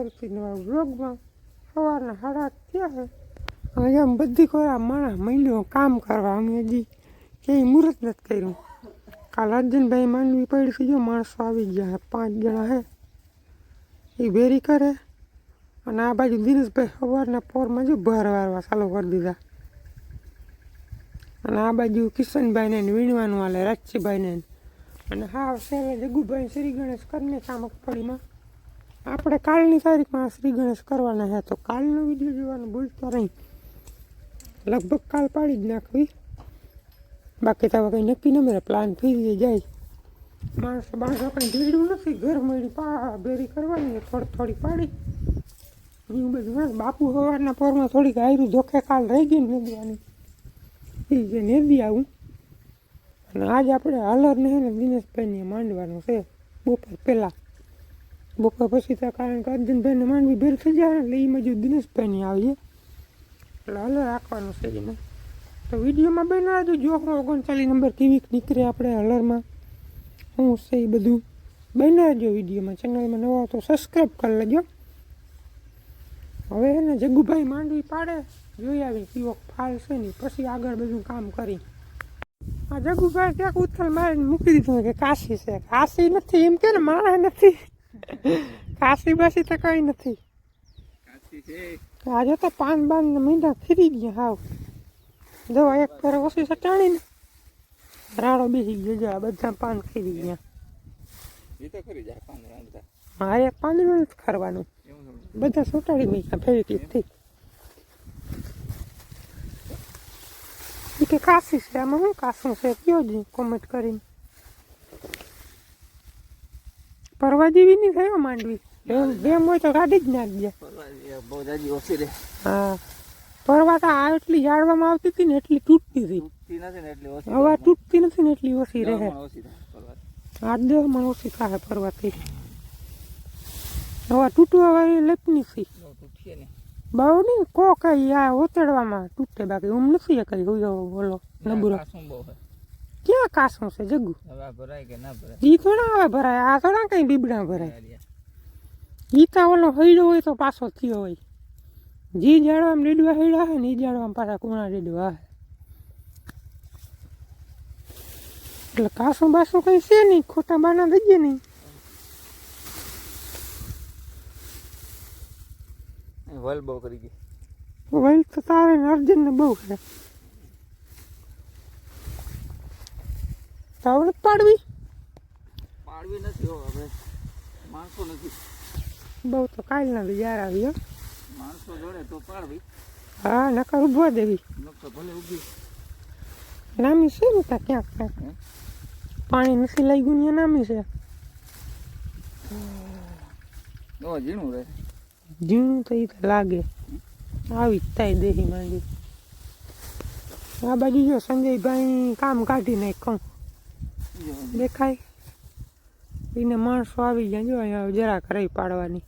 ફરીથી નવા બ્લોગમાં સવારના સાડા થયા છે. આમ બધી કોઈ માણસ મહિનો કામ કરવા અમે હજી ક્યાંય મુહૂર્ત નથી કર્યું. કાલ અર્જુનભાઈ માંડવી પડી છે માણસો આવી ગયા પાંચ જણા હે એ વેરી કરે અને આ બાજુ દિનેશભાઈ સવારના પોરમાં જો ભાર વારવા ચાલુ કરી દીધા. અને આ બાજુ કિશનભાઈને વીણવાનું હાલે રાજસીભાઈને અને હા સેવે જગુભાઈ શ્રી ગણેશ કરીને કામ મગફળીમાં આપણે કાલની તારીખમાં શ્રી ગણેશ કરવાના છે. તો કાલનો વીડિયો જોવાનું ભૂલતા નહીં. લગભગ કાલ પાડી જ નાખવી. બાકી તો કંઈ નક્કી ન મળે. પ્લાન ફેરી જાય. માણસો માણસો કંઈ ભીડું નથી. ઘર મળી પા ભેરી કરવાની થોડી થોડી પાડી. એવું બધું બાપુ સવારના પોરમાં થોડીક આયરું ધોખે કાલ રહી ગઈ ને નદીવાની. એ જે નદી આવું. અને આજ આપણે હલરને છે ને દિનેશભાઈને માંડવાનું છે. બપોર પહેલાં. બપોર પછી તો કારણ કે અર્જુનભાઈને માંડવી ભેર થઈ જાય એટલે એ મજૂર દિનેશભાઈની આવીએ એટલે હલર રાખવાનું છે એને. તો વિડીયોમાં બનાવી દો જો હું ઓગણચાલીસ નંબર કેવીક નીકળે આપણે હલરમાં. શું છે એ બધું બનાવજો વિડીયોમાં. ચેનલમાં નવા તો સબસ્ક્રાઈબ કરી લેજો. હવે એને જગ્ગુભાઈ માંડવી પાડે. જોઈ આવી કેવો ફાલ છે ને, પછી આગળ બધું કામ કરી. આ જગ્ગુભાઈ ક્યાંક ઉથલ મારીને મૂકી દીધું કે કાશી છે. કાશી નથી, એમ કે ને, માણસ નથી. કાશી બાસી તો કઈ નથી. આજે તો પાન બાન ને મીંડા ખીરી ગયા હાવ. દવા એક ફેર ઓછી સટાણીને રાડો બેસી ગયો જો આ બધા પાન ખીરી ગયા. એ હા એક પાંદડું જ ખરવાનું બધા સુટાડી મૂક્યા ફેરી ઈ કે કાશી છે. આમાં શું કાશું છે? કયો જ કોમેન્ટ કરીને. પરવા જેવી નહીં થયો માંડવી. એમ જેમ હોય તો કાઢી જ નાખજે. બહુ જાજી ઓછી રે હા. પરવા તો આ એટલી જાળવામાં આવતી હતી ને એટલી તૂટતી હતી. તૂટતી નથી ને એટલે ઓછી હવે તૂટતી નથી ને એટલી ઓછી રહે. આઠ દસ ઓછી થાય પરવાથી હવે તૂટવા વાળી લેપની છે. બહુ નહીં કો કઈ આ ઓતડવામાં તૂટે બાકી. ઉમ નથી કઈ હોય બોલો નબુરો ક્યાં કાસું છે? જગ્ગુ હવે ભરાય કે ના ભરાય? ઈ થોડા આવે ભરાય. આ થોડા કઈ બીબડા ભરાય. ઈ તા ઓલો હૈડો હોય તો પાછો થયો હોય. જી જાડવામાં લીડવા હૈડા હે ને ઈ જાડવામાં પાછા કુણા લીડવા હે. એટલે કાસું બાસું કઈ છે નહીં? ખોટા બાના દઈએ નહીં. વલ બહુ કરી ગઈ. વલ તો તારે અર્જન ને બહુ છે. તાવડત પાડવી. પાડવી નથી હવે. માણસો નથી. બહુ તો કાલ ના યાર આવી હો. માણસો જોડે તો પાડવી. હા નકર ઊભો દેવી. નકર ભલે ઊભી નામી છે ને ત્યાં ક્યાંક ક્યાંક? પાણી નથી લઈ ગયું ત્યાં નામી છે. ઝીણું રહે. ઝીણું તો એ તો લાગે. આવી જ થાય દેહી માંગી આ બાજુ જો સંજયભાઈ કામ કાઢી નાખ્યું દેખાય. એને માણસો આવી ગયા જો અહીંયા જરાક રહી પાડવાની.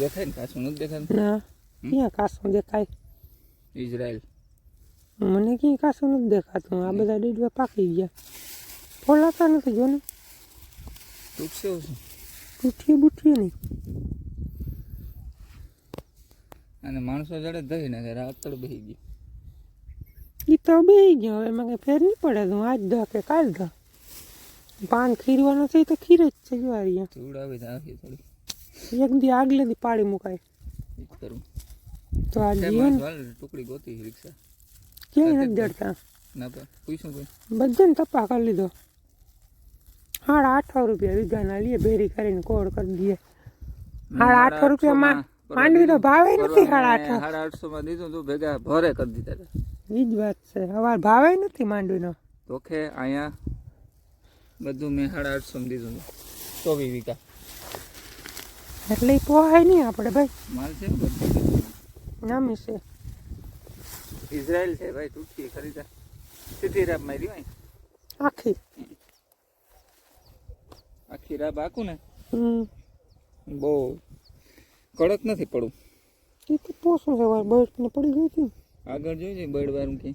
દેખાય ને? કાસું નથી દેખાતું ના? ક્યાં કાસું દેખાય? ઇઝરાયલ મને ક્યાંય કાસું નથી દેખાતું. આ બધા ડીડવા પાકી ગયા. ફોલાતા નથી જો ને. તૂટશે તૂટીએ બુઠીએ નહીં. અને માણસો જડે દહી નાખે રાતળ બેસી ગઈ એ તો બે ગયો હવે એમાં કંઈ ફેર નહીં પડે તું આજ દો કે કાલ દો પાન ખીરવાનું છે તો ખીર જ છે જો આ ચૂડાવી આવી થોડી. એક દી આગલે દી પાડી મુકાય. તો આ જીવન ટુકડી ગોતી રિક્ષા? ક્યાંય નથી જડતા. બધાને તપા કરી લીધો. સાડા આઠસો રૂપિયા વીઘાના લઈએ ભેરી કરીને કોડ કરી દઈએ. સાડા આઠસો રૂપિયામાં માંડવીનો ભાવે નથી સાડા આઠસો સાડા આઠસો માં દીધું તું ભેગા ભરે કરી દીધા. એ જ વાત છે. હવે ભાવે નથી માંડવીનો. કે અહીંયા બધું મેં સાડા આઠસો માં દીધું તો. ચોવીસ વીઘા. એટલે પોહાય નહીં આપણે ભાઈ. માલ છે ને નામી છે. ઇઝરાયલ છે ભાઈ તૂટી ખરીદા સીધી રાબ મારી હોય આખી. આખી રાબ આખું ને? બહુ. કડક નથી પડવું. એ તો પોસો છે વાર બળને પડી ગઈ હતી. આગળ જોઈજે બર્ડ વાળું કે?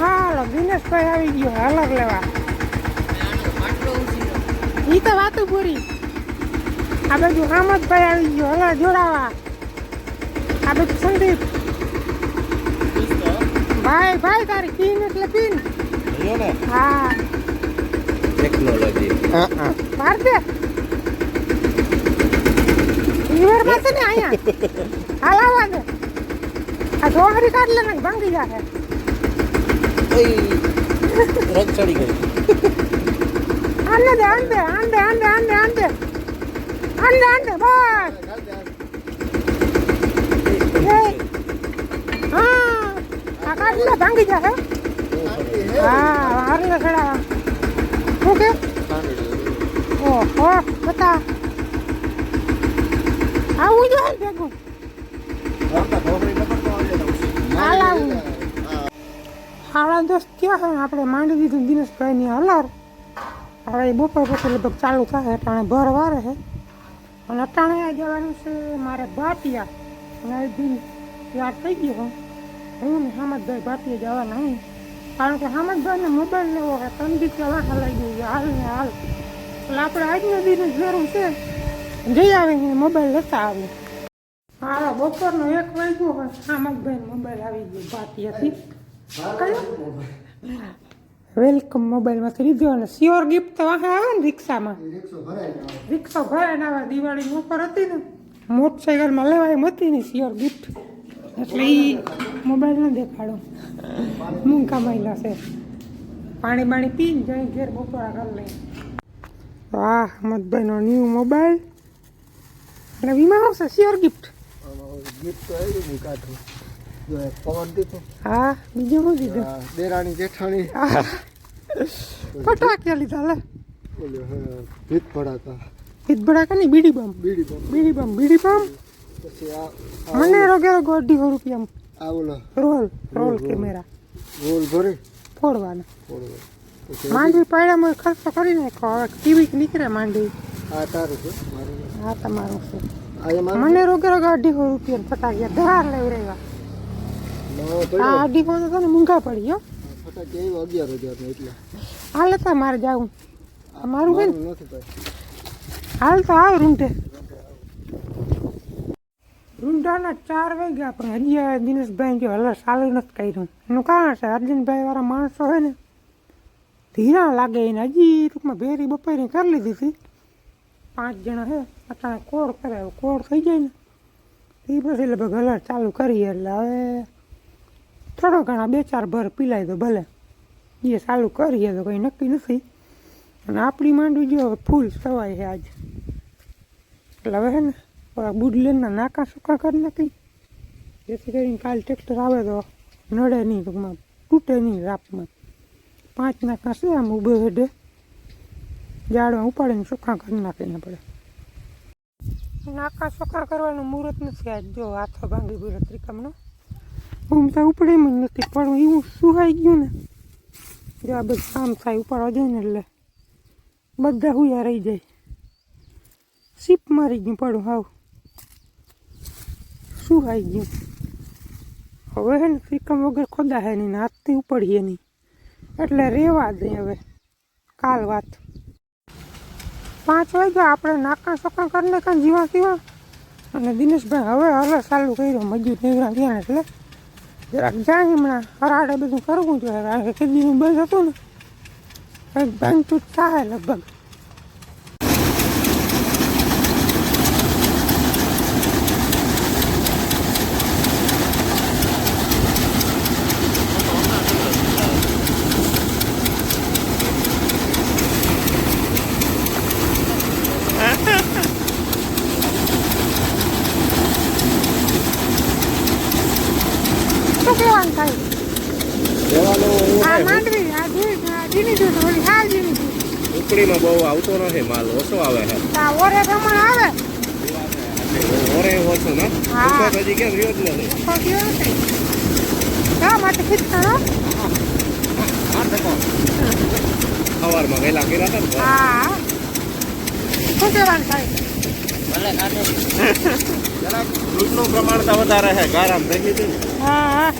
હાલો દિનેશભાઈ આવી ગયો હાલર લેવા. માટલો ઈ તો વાતું પૂરી. આ બાજુ હામદભાઈ આવી ગયો હલા જોડાવા. આ બાજુ સંદીપ. ભાઈ ભાઈ તારી પીન એટલે પીન. હા. ટેકનોલોજી માર દે. ઈવર પાસે ને અહીંયા હાલ આવવા દે આ જોહરી કાઢ લે ને ભાંગી જાય રગ ચડી ગઈ આંદે દે આંદે આંદે આંદે આંદે આંદે આંદે આંદે બસ હા આ કાઢ લે ભાંગી જાય હા હારલે ચડાવા શું કે ઓહો બતા આવું જોઈએ ભેગું હાલ આવું સાડા દસ થયા છે આપણે માંડી દીધું દિનેશભાઈની હલાર. હવે એ બપોર પછી લગભગ ચાલુ થાય, અટાણે ભર વારે છે. અને અટાણે જવાનું છે મારે ભાટિયા. અને દિન યાદ થઈ ગયો હું ને હમદભાઈ ભાટિયા જવાના હું. કારણ કે હમદભાઈને મોબાઈલ લેવો હોય ત્રણ દિવસ વાહ લઈ ગયું હાલ ને હાલ. એટલે આપણે આજનો દિવસ જરૂર છે. જઈ આવીને મોબાઈલ લેતા આવે. હા, બપોરનો એક વાગ્યો હોય હામદભાઈ મોબાઈલ આવી ગયો ભાટિયાથી કયો? વેલકમ મોબાઈલમાંથી લીધો અને સ્યોર ગિફ્ટ તો વાહ આવે ને રિક્ષામાં. રિક્ષા ભરાય ને આવે દિવાળીની ઓફર હતી ને મોટરસાઇકલમાં લેવાય હતી ને સ્યોર ગિફ્ટ એટલે એ મોબાઈલ ન દેખાડો. હું કમાઈ છે. પાણી બાણી પીને જઈ ઘેર બપોરા કરી લઈ વાહ મતભાઈનો ન્યૂ મોબાઈલ એટલે વીમા આવશે સ્યોર ગિફ્ટ હા બીજું શું દીધું? દેરાણી જેઠાણી ફટાક્યા લીધા લે. ભીત ભડાકા ભીત ભડાકા નહીં બીડી બમ. બીડી બમ. બીડી બમ બીડી બમ. પછી આ મને રોગે રોગે અઢીસો રૂપિયા આ ઓલો રોલ રોલ કેમેરા. રોલ ભરી? ફોડવાના. ફોડવાના. માંડવી પાડ્યામાં ખર્ચો કરી નાખો હવે ટીવી નીકળે માંડવી. આ તારું છે મારું હા તમારું છે મને રોગે રોગે અઢીસો રૂપિયા ફટાક્યા ધરાર લેવડાવ્યા નવો આ અઢીસો તો તને મૂંઘા પડી ગયો હાલ તો મારે જાઉં મારું છે ને? મારું નથી ભાઈ. હાલ તો આવ રૂંઢે. રૂંઢાના ચાર વાગ્યા પણ હજી આ દિનેશભાઈ જો હલર ચાલુ નથી કર્યું. એનું કારણ છે અર્જુનભાઈ વાળા માણસો હોય ને ધીરા લાગે એને હજી ટૂંકમાં ભેરી બપોરી કરી લીધી હતી. પાંચ જણા હે અત્યારે કોડ કરે? કોડ થઈ જાય ને? એ પછી લગભગ હલર ચાલુ કરીએ એટલે હવે થોડો ઘણા બે ચાર ભર પીલાય તો ભલે. એ ચાલુ કરીએ તો કંઈ નક્કી નથી. અને આપણી માંડવી જો હવે ફૂલ સવાય છે આજ. એટલે હવે ને બુડલેનના નાકા સૂકા કરી નાખી. જેથી કરીને કાલ ટ્રેક્ટર આવે તો નડે નહીં, ટૂંકમાં તૂટે નહીં રાપમાં પાંચ નાકા છે આમ ઊભે હેડે. જાડવા ઉપાડીને સુખા કરી નાખીને પડે. નાકા સુખા કરવાનું મુહૂર્ત નથી આજ. જો હાથો ભાંગી ગયો ત્રિકમનો. ઘૂમતા ઉપડે એમ જ નથી પણ એવું સુહાઈ ગયું ને. જો આ બધું કામ થાય ઉપાડવા જાય ને એટલે બધા હુયા રહી જાય. સીપ મારી ગયું પડું હાવ. શું આવી ગયું. હવે હે ને ત્રિકમ વગર ખોદા હે નહીં ને હાથથી ઉપડીએ નહીં. એટલે રેવા દે હવે. કાલ વાત. પાંચ વાગ્યા આપણે નાકા સોકા કરીને કાંઈ જીવા સીવા. અને દિનેશભાઈ હવે હવે ચાલુ કર્યો મજૂર નીકળ્યા ત્યાં એટલે. જરાક જાય હમણાં. હરાડે બધું કરવું જોઈએ. કારણ કે કદીનું બંધ હતું ને કંઈક બંધ તૂટ થાય લગભગ શું કહેવાનું થાય દેવાનું એવું આ થાય માંડવી આ ઓલી હાલ દૂધ બહુ આવતો નથી માલ ઓછો આવે છે. ઓરે પ્રમાણે આવે. ઓરે ઓછો ને? હા. હજી કેમ રહ્યો જ નથી. તો કયો નથી. શા માટે ખીચતા સવારમાં વહેલા કર્યા હતા ને હા. શું કહેવાનું થાય? દૂધનું પ્રમાણ તો વધારે છે ગારામ થઈ ગયું હા હા.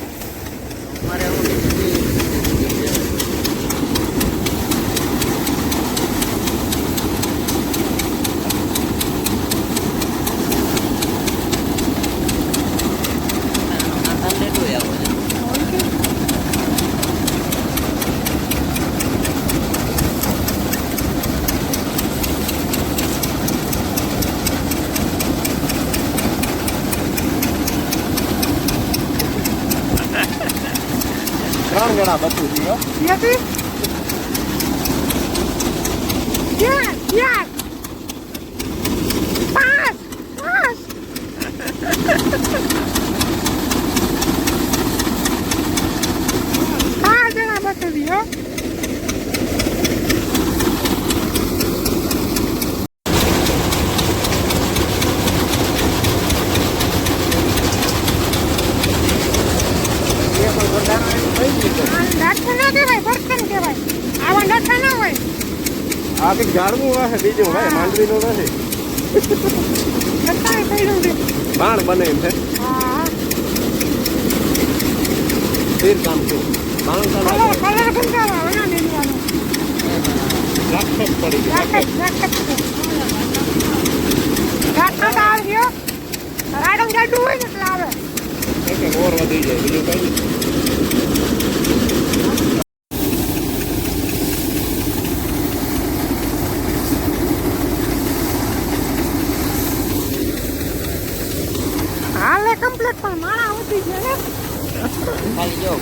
બચું છે હો. યતી આ જણા બતાવી હો આ ડાઠા ના કહેવાય બર્તન કહેવાય આવા ડાઠા ના હોય આ કંઈક ઝાડવું હશે બીજું ભાઈ માંડવીનું નથી. બાણ બને એમ છે. હા. કામ છે. બાણ રાક્ષસ પડી ગયો. રાડમ જાડું હોય ને એટલે આવે. ઓર વધી જાય બીજું કઈ નહીં. હાલે કમ્પ્લીટ પણ માણા ઉઠી ગયા ને ખાલી જો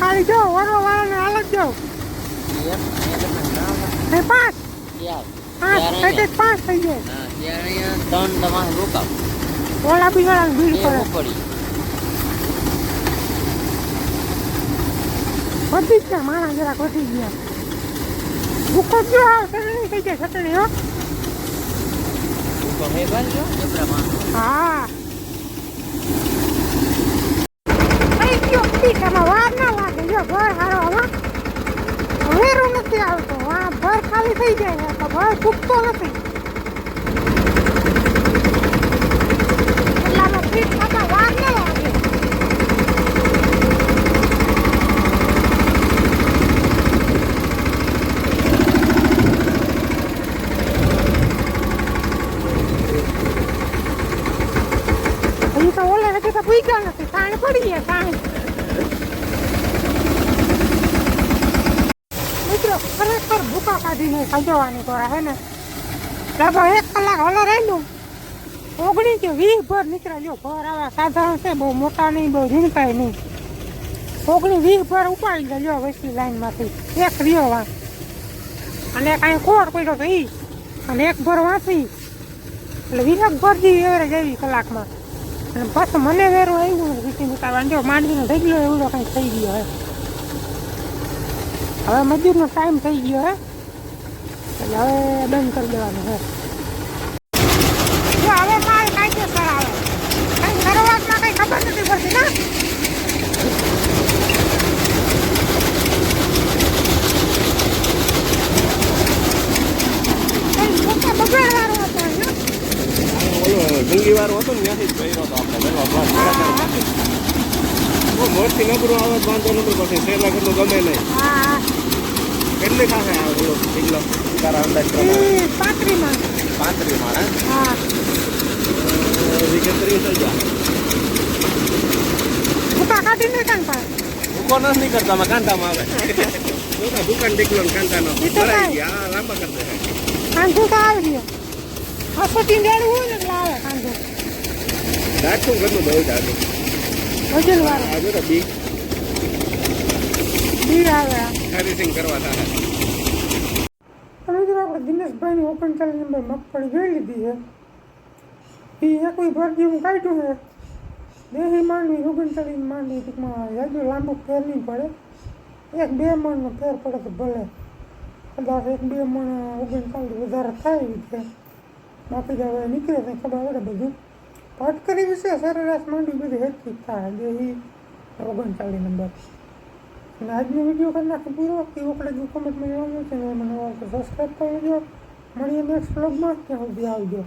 ખાલી જો વરો વાળાને હાલત જો ને પાંચ પાંચ થઈ જાય પાંચ થઈ અહીંયા ત્રણ તમારે રોકાવ. ઓલા બિચારાને ભીડ પડે. પડી વધી જ ગયા માણા જરાક વધી ગયા. ભૂખો જો આ સટણી થઈ જાય સટણી હો. હે પીઠામાં વાર ના લાગે જો ભર હારો હવે. વેરું નથી આવતો આ ભર ખાલી થઈ જાય તો ભર ફૂટતો નથી એટલામાં પીઠ થતા વાર ના લાગે હજી તો ઓલે હજી તો પૂઈ ગયો નથી સાણ પડી ગયા સાણ મિત્રો ખરેખર ભૂકા કાઢીને સજવાની કોરા હે ને. લગભગ એક કલાક હલો રહેલું ઓગણી કે વીસ ભર નીકળ્યા જો ભર આવા સાધારણ છે, બહુ મોટા નહીં, બહુ ઝીણકાય નહીં. ઓગણી વીસ ભર ઉપાડી ગયા જો વસ્તી લાઈનમાંથી. એક રહ્યો વા અને કાંઈ કોર પડ્યો તો ઈ. અને એક ભર વાંચી. એટલે વીરક ભરજી એવરેજ આવી કલાકમાં. અને બસ મને વેરું આવ્યું ને વીસી ઉતારવાનું જો માંડવીનો ઢગલો એવડો કંઈક થઈ ગયો હે. હવે મજૂરનો ટાઈમ થઈ ગયો હે. એટલે હવે બંધ કરી દેવાનું હે જો હવે માલ કાયદેસર આવે કઈ શરૂઆતમાં કઈ ખબર નથી પડતી ના કઈ મોટા બગાડવાનો હતો અહીંયા ઓલો જંગી વાળો હતો ને ત્યાંથી જ કર્યો હતો આપણે બ્લોક બહુ મોટથી આવે વાંધો નથી પછી સેલા કરતું ગમે નહીં કેટલી ખાસે આવે બોલો કિલો તારા અંદાજ પ્રમાણે પાત્રીમાં પાંત્રીસ હા ત્રીસ હજાર ભૂકા કાઢી નાખ્યા ને પણ ભૂકો નહીં કરતા અમે કાંતામાં આવે. દુકાન દેખલો કાંતાનો ભરાઈ ગયા આ લાંબા કરી કાંધો તો આવી ગયો હસોટી જાડું હોય ને એટલે આવે કાંધો રાખું ઘરનું બહુ જાડું વજન વાળું આજે તો બી. બી આવે આ. કરવા થાય તો મિત્રો આપણે દિનેશભાઈની ઓગણચાલીસ નંબર મગફળી જોઈ લીધી છે. એ એક ભરજી હું કાઢ્યું છે. દેહી માંડવી ઓગણચાલીસ માંડવી ટૂંકમાં યાદુ લાંબુ ફેર નહીં પડે. એક બે મણનો ફેર પડે તો ભલે. કદાચ એક બે મણ ઓગણચાલીસ વધારે થાય એવી છે. બાકી તો હવે નીકળે તો ખબર પડે બધું. પટકરી વિશે સરેરાશ માંડવી બધી જ થાય. દેહી ઓગણચાલીસ નંબર અને આજનો વીડિયો કરી નાખી પૂરો. કેવો લાગ્યું કમેન્ટમાં જણાવજો જવાનું છે તો સબસ્ક્રાઈબ કરી લેજો. મળીએ નેક્સ્ટ બ્લોગમાં ત્યાં સુધી આવજો.